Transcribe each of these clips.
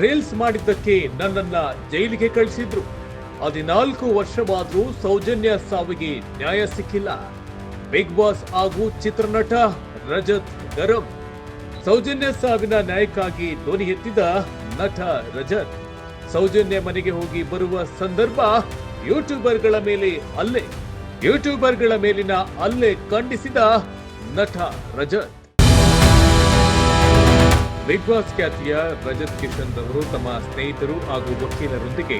Reels ಮಾಡಿದ್ದಕ್ಕೆ ನನ್ನನ್ನ ಜೈಲಿಗೆ ಕಳಿಸಿದ್ರು. ಹದಿನಾಲ್ಕು ವರ್ಷವಾದರೂ ಸೌಜನ್ಯ ಸಾವಿಗೆ ನ್ಯಾಯ ಸಿಕ್ಕಿಲ್ಲ. ಬಿಗ್ ಬಾಸ್ ಹಾಗೂ ಚಿತ್ರನಟ ರಜತ್ ಗರಂ ಸೌಜನ್ಯ ಸಾವಿನ ನ್ಯಾಯಕ್ಕಾಗಿ ಧ್ವನಿ ಎತ್ತಿದ ನಟ ರಜತ್. ಸೌಜನ್ಯ ಮನೆಗೆ ಹೋಗಿ ಬರುವ ಸಂದರ್ಭ ಯೂಟ್ಯೂಬರ್ಗಳ ಮೇಲೆ ಅಲ್ಲೇ. ಯೂಟ್ಯೂಬರ್ಗಳ ಮೇಲಿನ ಅಲ್ಲೇ ಖಂಡಿಸಿದ ನಟ ರಜತ್. ಬಿಗ್ ಬಾಸ್ ಖ್ಯಾತಿಯ ರಜತ್ ಕಿಶನ್ ರವರು ತಮ್ಮ ಸ್ನೇಹಿತರು ಹಾಗೂ ವಕೀಲರೊಂದಿಗೆ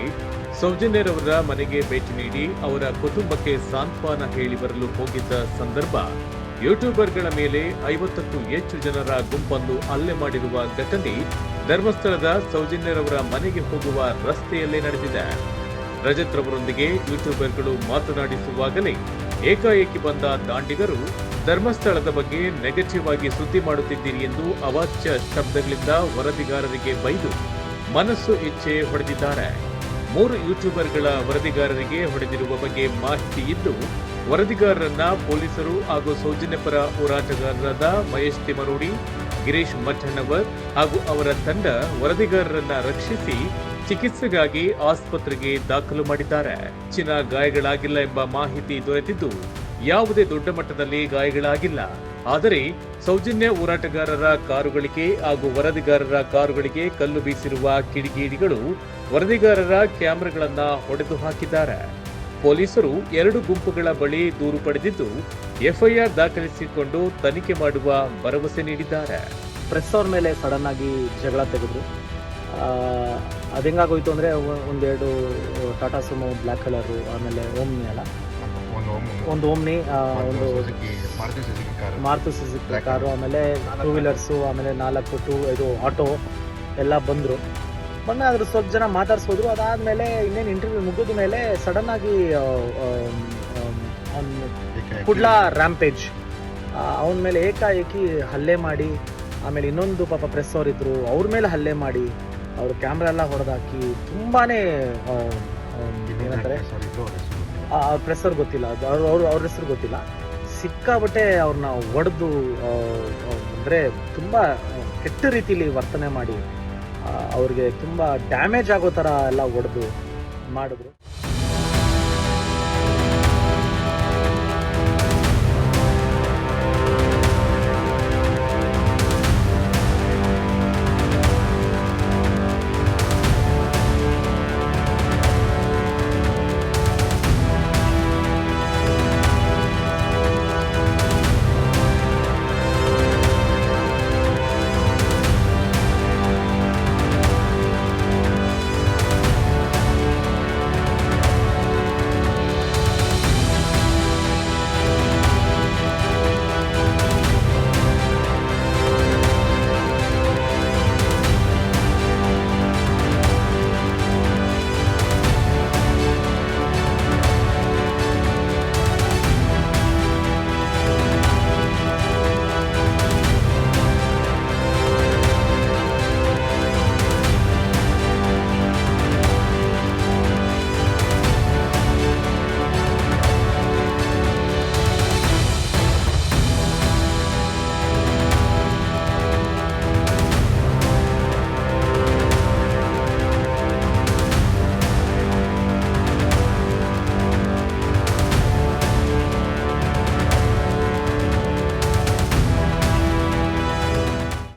ಸೌಜನ್ಯರವರ ಮನೆಗೆ ಭೇಟಿ ನೀಡಿ ಅವರ ಕುಟುಂಬಕ್ಕೆ ಸಾಂತ್ವನ ಹೇಳಿ ಬರಲು ಹೋಗಿದ್ದ ಸಂದರ್ಭ ಯೂಟ್ಯೂಬರ್ಗಳ ಮೇಲೆ ಐವತ್ತಕ್ಕೂ ಹೆಚ್ಚು ಜನರ ಗುಂಪನ್ನು ಹಲ್ಲೆ ಮಾಡಿರುವ ಘಟನೆ ಧರ್ಮಸ್ಥಳದ ಸೌಜನ್ಯರವರ ಮನೆಗೆ ಹೋಗುವ ರಸ್ತೆಯಲ್ಲೇ ನಡೆದಿದೆ. ರಜತ್ ರವರೊಂದಿಗೆ ಯೂಟ್ಯೂಬರ್ಗಳು ಮಾತನಾಡಿಸುವಾಗಲೇ ಏಕಾಏಕಿ ಬಂದ ದಾಂಡಿಗರು ಧರ್ಮಸ್ಥಳದ ಬಗ್ಗೆ ನೆಗೆಟಿವ್ ಆಗಿ ಸುದ್ದಿ ಮಾಡುತ್ತಿದ್ದೀರಿ ಎಂದು ಅವಾಚ್ಯ ಶಬ್ದಗಳಿಂದ ವರದಿಗಾರರಿಗೆ ಬೈದು ಮನಸ್ಸು ಇಚ್ಛೆ ಹೊಡೆದಿದ್ದಾರೆ. ಮೂರು ಯೂಟ್ಯೂಬರ್ಗಳ ವರದಿಗಾರರಿಗೆ ಹೊಡೆದಿರುವ ಬಗ್ಗೆ ಮಾಹಿತಿ ಇದ್ದು, ವರದಿಗಾರರನ್ನ ಪೊಲೀಸರು ಹಾಗೂ ಸೌಜನ್ಯಪರ ಹೋರಾಟಗಾರರಾದ ಮಹೇಶ್ ತಿಮರೋಡಿ ಗಿರೀಶ್ ಮಠಣ್ಣವರ್ ಹಾಗೂ ಅವರ ತಂಡ ವರದಿಗಾರರನ್ನ ರಕ್ಷಿಸಿ ಚಿಕಿತ್ಸೆಗಾಗಿ ಆಸ್ಪತ್ರೆಗೆ ದಾಖಲು ಮಾಡಿದ್ದಾರೆ. ಹೆಚ್ಚಿನ ಗಾಯಗಳಾಗಿಲ್ಲ ಎಂಬ ಮಾಹಿತಿ ದೊರೆತಿದ್ದು ಯಾವುದೇ ದೊಡ್ಡ ಮಟ್ಟದಲ್ಲಿ ಗಾಯಗಳಾಗಿಲ್ಲ. ಆದರೆ ಸೌಜನ್ಯ ಹೋರಾಟಗಾರರ ಕಾರುಗಳಿಗೆ ಹಾಗೂ ವರದಿಗಾರರ ಕಾರುಗಳಿಗೆ ಕಲ್ಲು ಬೀಸಿರುವ ಕಿಡಿಗೇಡಿಗಳು ವರದಿಗಾರರ ಕ್ಯಾಮೆರಾಗಳನ್ನ ಹೊಡೆದು ಹಾಕಿದ್ದಾರೆ ಪೊಲೀಸರು ಎರಡು ಗುಂಪುಗಳ ಬಳಿ ದೂರು ಪಡೆದಿದ್ದು ಎಫ್ಐಆರ್ ದಾಖಲಿಸಿಕೊಂಡು ತನಿಖೆ ಮಾಡುವ ಭರವಸೆ ನೀಡಿದ್ದಾರೆ. ಪ್ರೆಸ್ ಅವ್ರ ಮೇಲೆ ಸಡನ್ ಆಗಿ ಜಗಳ ತೆಗೆದ್ರು. ಅದು ಹೆಂಗಾಗೋಯ್ತು ಅಂದರೆ ಒಂದೆರಡು ಟಾಟಾ ಸುಮೋ ಬ್ಲ್ಯಾಕ್ ಕಲರು ಆಮೇಲೆ ಓಮ್ನಿ ಅಲ್ಲ? ಒಂದು ಓಮ್ನಿ ಒಂದು ಮಾರುತಿ ಸುಜುಕಿ ಕಾರು ಆಮೇಲೆ ಟೂ ವೀಲರ್ಸು ಆಮೇಲೆ ನಾಲ್ಕು ಟೂ ಇದು ಆಟೋ ಎಲ್ಲ ಬಂದರು. ಬಂದ ಅದ್ರ ಸ್ವಲ್ಪ ಜನ ಮಾತಾಡ್ಸೋದ್ರು ಅದಾದಮೇಲೆ ಇನ್ನೇನು ಇಂಟರ್ವ್ಯೂ ಮುಗಿದ ಮೇಲೆ ಸಡನ್ ಆಗಿ ಕುಡ್ಲಾ ರ್ಯಾಂಪೇಜ್ ಅವನ ಮೇಲೆ ಏಕಾಏಕಿ ಹಲ್ಲೆ ಮಾಡಿ ಆಮೇಲೆ ಇನ್ನೊಂದು ಪಾಪ ಪ್ರೆಸ್ ಅವರಿದ್ದರು ಅವ್ರ ಮೇಲೆ ಹಲ್ಲೆ ಮಾಡಿ ಅವ್ರ ಕ್ಯಾಮ್ರಾ ಎಲ್ಲ ಹೊಡೆದಾಕಿ ಆ, ಏನಂತಾರೆ? ಅವ್ರ ಪ್ರೆಸರ್ ಗೊತ್ತಿಲ್ಲ. ಅವ್ರು ಅವ್ರ ಅವ್ರ ಹೆಸರು ಗೊತ್ತಿಲ್ಲ. ಸಿಕ್ಕಾಬಟ್ಟೆ ಅವ್ರನ್ನ ಒಡೆದು ಅಂದರೆ ತುಂಬ ಕೆಟ್ಟ ರೀತಿಲಿ ವರ್ತನೆ ಮಾಡಿ ಅವ್ರಿಗೆ ತುಂಬ ಡ್ಯಾಮೇಜ್ ಆಗೋ ಥರ ಎಲ್ಲ ಒಡೆದು ಮಾಡಿದ್ರು.